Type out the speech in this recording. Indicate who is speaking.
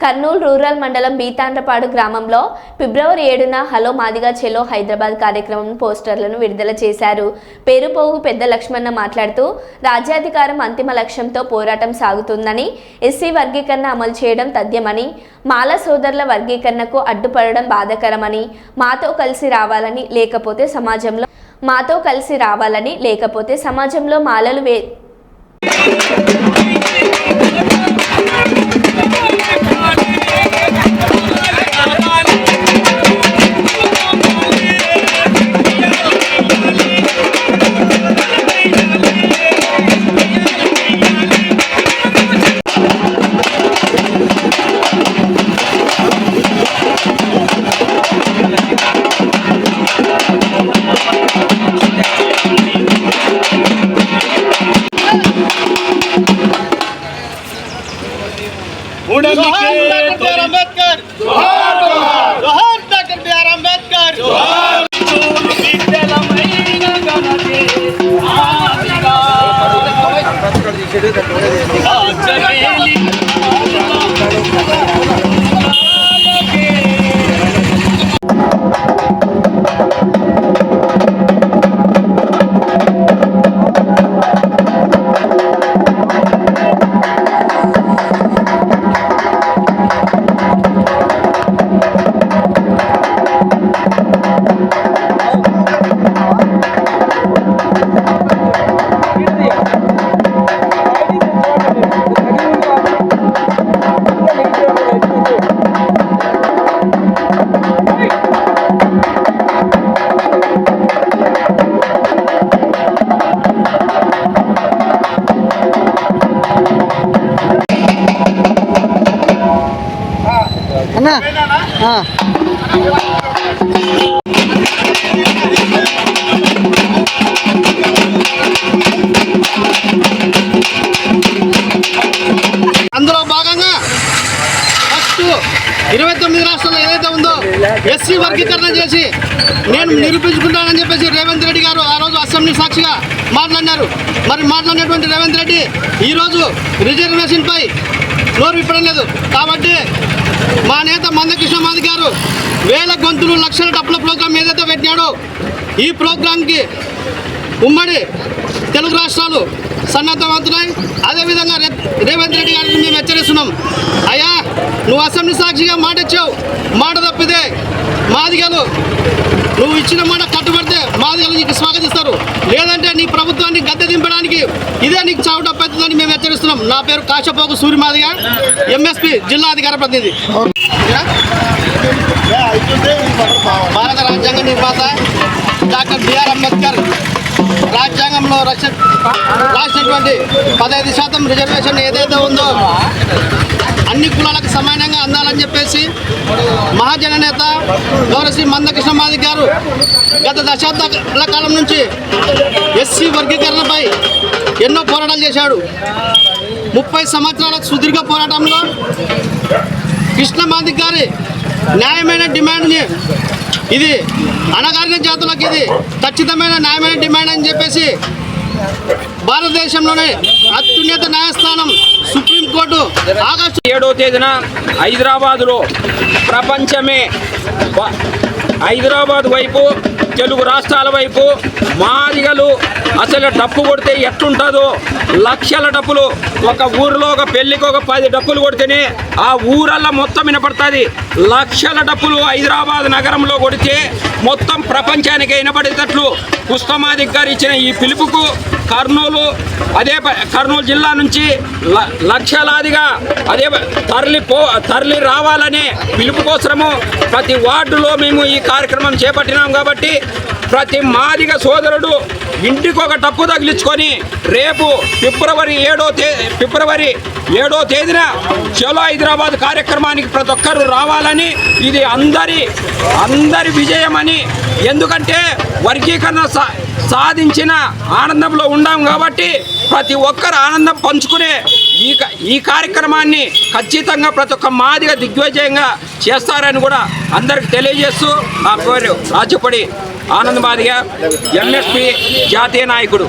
Speaker 1: Kurnool rural మండలం బీతాండ్రపాడు గ్రామంలో ఫిబ్రవరి ఏడున హలో మాదిగా చెలో హైదరాబాద్ కార్యక్రమం పోస్టర్లను విడుదల చేశారు. పేరుపోగు పెద్ద లక్ష్మణ మాట్లాడుతూ రాజ్యాధికారం అంతిమ లక్ష్యంతో పోరాటం సాగుతుందని ఎస్సీ వర్గీకరణ అమలు చేయడం తథ్యమని మాల సోదరుల వర్గీకరణకు అడ్డుపడడం బాధాకరమని మాతో కలిసి రావాలని లేకపోతే సమాజంలో మాతో కలిసి రావాలని లేకపోతే సమాజంలో మాలలు వే
Speaker 2: జోహార్ డాక్టర్ బిఆర్ అంబేద్కర్ జోహార్
Speaker 3: అన్నా?
Speaker 2: అందులో భాగంగా ఫస్ట్ ఇరవై తొమ్మిది రాష్ట్రాల్లో ఏదైతే ఉందో ఎస్సీ వర్గీకరణ చేసి నేను నిరూపించుకుంటానని చెప్పేసి రేవంత్ రెడ్డి గారు ఆ రోజు అసెంబ్లీ సాక్షిగా మాట్లాడినారు. మరి మాట్లాడినటువంటి రేవంత్ రెడ్డి ఈరోజు రిజర్వేషన్పై నోరు విప్పడం లేదు కాబట్టి మా నేత మందకృష్ణ మాది గారు వేల గొంతులు లక్షల డబ్బుల ప్రోగ్రాం ఏదైతే పెట్టినాడో ఈ ప్రోగ్రాంకి ఉమ్మడి తెలుగు రాష్ట్రాలు సన్నద్ధమవుతున్నాయి అదేవిధంగా రే రేవంత్ రెడ్డి గారిని మేము హెచ్చరిస్తున్నాం. అయ్యా నువ్వు అసెంబ్లీ సాక్షిగా మాట ఇచ్చావు మాట తప్పితే మాదిగలు నువ్వు ఇచ్చిన మాట కట్టుబడితే మాదిగలు నీకు స్వాగతిస్తారు. లేదంటే నీ ప్రభుత్వాన్ని గద్దె దింపడానికి ఇదే నీకు చావు డబ్బవుతుందని మేము హెచ్చరిస్తున్నాం. నా పేరు కాశపోకు సూర్య మాదిగ ఎంఎస్పి జిల్లా అధికార ప్రతినిధి. భారత రాజ్యాంగ నిర్మాత డాక్టర్ బిఆర్ అంబేద్కర్ రాజ్యాంగంలో రక్ష రాసినటువంటి పదహైదు శాతం రిజర్వేషన్ ఏదైతే ఉందో అన్ని కులాలకు సమానంగా అందాలని చెప్పేసి మహాజన నేత గౌరశ్రీ మందకృష్ణ మాది గారు గత దశాబ్దాల కాలం నుంచి ఎస్సీ వర్గీకరణపై ఎన్నో పోరాటాలు చేశాడు. ముప్పై సంవత్సరాల సుదీర్ఘ పోరాటంలో కృష్ణ కృష్ణమాది గారి న్యాయమైన డిమాండ్ని ఇది అణగారిన జాతులకు ఇది ఖచ్చితమైన న్యాయమైన డిమాండ్ అని చెప్పేసి భారతదేశంలోనే అత్యున్నత న్యాయస్థానం హైకోర్టు ఆగస్టు
Speaker 4: ఏడో తేదీన హైదరాబాదులో ప్రపంచమే హైదరాబాద్ వైపు తెలుగు రాష్ట్రాల వైపు మాదిగలు అసలు డప్పు కొడితే ఎట్లుంటుందో లక్షల డప్పులు. ఒక ఊరిలో ఒక పెళ్ళికి ఒక పది డప్పులు కొడితేనే ఆ ఊరల్లా మొత్తం వినపడుతుంది. లక్షల డప్పులు హైదరాబాద్ నగరంలో కొడితే మొత్తం ప్రపంచానికి వినపడేటట్లు పుష్పమాదిక్ గారు ఇచ్చిన ఈ పిలుపుకు కర్నూలు అదే కర్నూలు జిల్లా నుంచి ల- లక్షలాదిగా అదే తరలి పో తరలి రావాలనే పిలుపు కోసము ప్రతి వార్డులో మేము ఈ కార్యక్రమం చేపట్టినాం కాబట్టి ప్రతి మాదిగ సోదరుడు ఇంటికి ఒక టప్పు తగిలించుకొని రేపు ఫిబ్రవరి ఏడో తే ఫిబ్రవరి ఏడో తేదీన చలో హైదరాబాద్ కార్యక్రమానికి ప్రతి ఒక్కరు రావాలని ఇది అందరి అందరి విజయమని. ఎందుకంటే వర్గీకరణ సా సాధించిన ఆనందంలో ఉన్నాం కాబట్టి ప్రతి ఒక్కరు ఆనందం పంచుకునే ఈ క- ఈ కార్యక్రమాన్ని ఖచ్చితంగా ప్రతి ఒక్క మాదిగా దిగ్విజయంగా చేస్తారని కూడా అందరికి తెలియజేస్తూ ఆ పేరు రాజపడి ఆనంద్ మాదిగా ఎంఎస్పి జాతీయ నాయకుడు.